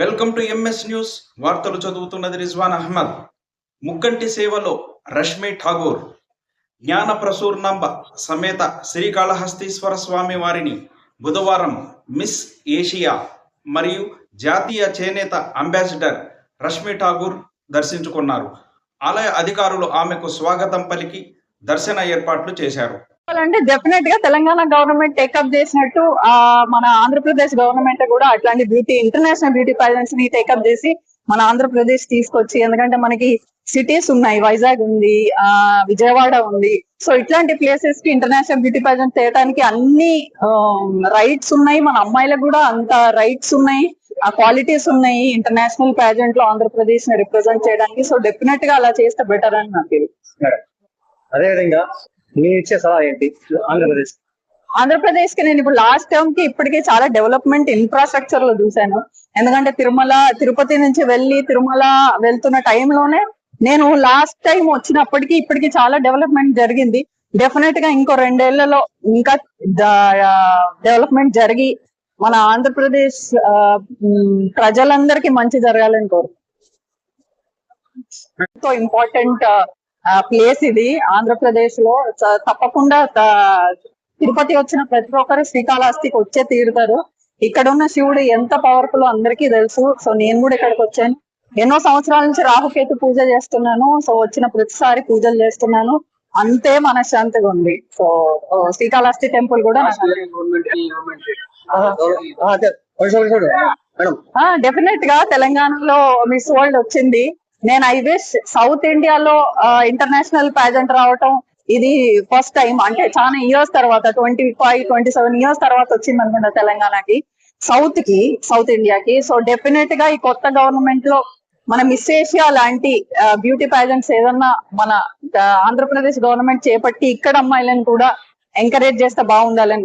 Welcome to MS news వార్తలు చదువుతున్నది రిజ్వాన్ అహ్మద్. ముక్కంటి సేవలో రష్మి ఠాగూర్. జ్ఞాన ప్రసూర్ణంబ సమేత శ్రీకాళహస్తీశ్వర స్వామి వారిని బుధవారం మిస్ ఏషియా మరియు జాతీయ చేనేత అంబాసిడర్ రష్మి ఠాగూర్ దర్శించుకున్నారు. ఆలయ అధికారులు ఆమెకు స్వాగతం పలికి దర్శన ఏర్పాట్లు చేశారు. అంటే డెఫినెట్గా తెలంగాణ గవర్నమెంట్ టేకప్ చేసినట్టు ఆ మన ఆంధ్రప్రదేశ్ గవర్నమెంట్ కూడా అట్లాంటి బ్యూటీ ఇంటర్నేషనల్ బ్యూటీ ప్యాజెంట్స్ని టేకప్ చేసి మన ఆంధ్రప్రదేశ్ తీసుకొచ్చి ఎందుకంటే మనకి సిటీస్ ఉన్నాయి వైజాగ్ ఉంది ఆ విజయవాడ ఉంది. సో ఇట్లాంటి ప్లేసెస్కి ఇంటర్నేషనల్ బ్యూటీ ప్యాజెంట్ చేయడానికి అన్ని um, రైట్స్ ఉన్నాయి. మన అమ్మాయిలకు కూడా అంత రైట్స్ ఉన్నాయి ఆ క్వాలిటీస్ ఉన్నాయి ఇంటర్నేషనల్ ప్యాజెంట్లో ఆంధ్రప్రదేశ్ని రిప్రజెంట్ చేయడానికి. సో డెఫినెట్గా అలా చేస్తే బెటర్ అని నాకు feel. అదేవిధంగా ఇచ్చే సలహా ఏంటి? ఆంధ్రప్రదేశ్. ఆంధ్రప్రదేశ్కి నేను ఇప్పుడు లాస్ట్ టర్మ్కి ఇప్పటికే చాలా డెవలప్మెంట్ ఇన్ఫ్రాస్ట్రక్చర్లో చూశాను. ఎందుకంటే తిరుమల తిరుపతి నుంచి వెళ్ళి తిరుమల వెళ్తున్న టైంలోనే నేను లాస్ట్ టైం వచ్చినప్పటికి ఇప్పటికి చాలా డెవలప్మెంట్ జరిగింది. డెఫినెట్గా ఇంకో రెండేళ్ళలో ఇంకా డెవలప్మెంట్ జరిగి మన ఆంధ్రప్రదేశ్ ప్రజలందరికీ మంచి జరగాలని కోరు ఎంతో ఇంపార్టెంట్ ప్లేస్ ఇది. ఆంధ్రప్రదేశ్లో తప్పకుండా తిరుపతి వచ్చిన ప్రతి ఒక్కరు శ్రీకాళహస్తికి వచ్చే తీరుతారు. ఇక్కడ ఉన్న శివుడు ఎంత పవర్ఫుల్ అందరికీ తెలుసు. సో నేను కూడా ఇక్కడికి వచ్చాను. ఎన్నో సంవత్సరాల నుంచి రాహుకేతు పూజ చేస్తున్నాను. సో వచ్చిన ప్రతిసారి పూజలు చేస్తున్నాను. అంతే మనశ్శాంతిగా ఉంది. సో శ్రీకాళహస్తి టెంపుల్ కూడా డెఫినెట్గా తెలంగాణలో మిస్ వరల్డ్ వచ్చింది. నేను ఐ విష్ సౌత్ ఇండియాలో ఇంటర్నేషనల్ ప్యాజెంట్ రావటం ఇది ఫస్ట్ టైం అంటే చాలా ఇయర్స్ తర్వాత twenty five twenty seven years తర్వాత వచ్చింది అనుకుంటా తెలంగాణకి. సౌత్కి సౌత్ ఇండియాకి సో డెఫినెట్గా ఈ కొత్త గవర్నమెంట్లో మన మిస్ ఏషియా లాంటి బ్యూటీ ప్యాజెంట్స్ ఏదన్నా మన ఆంధ్రప్రదేశ్ గవర్నమెంట్ చేపట్టి ఇక్కడ అమ్మాయిలను కూడా ఎంకరేజ్ చేస్తే బాగుండాలని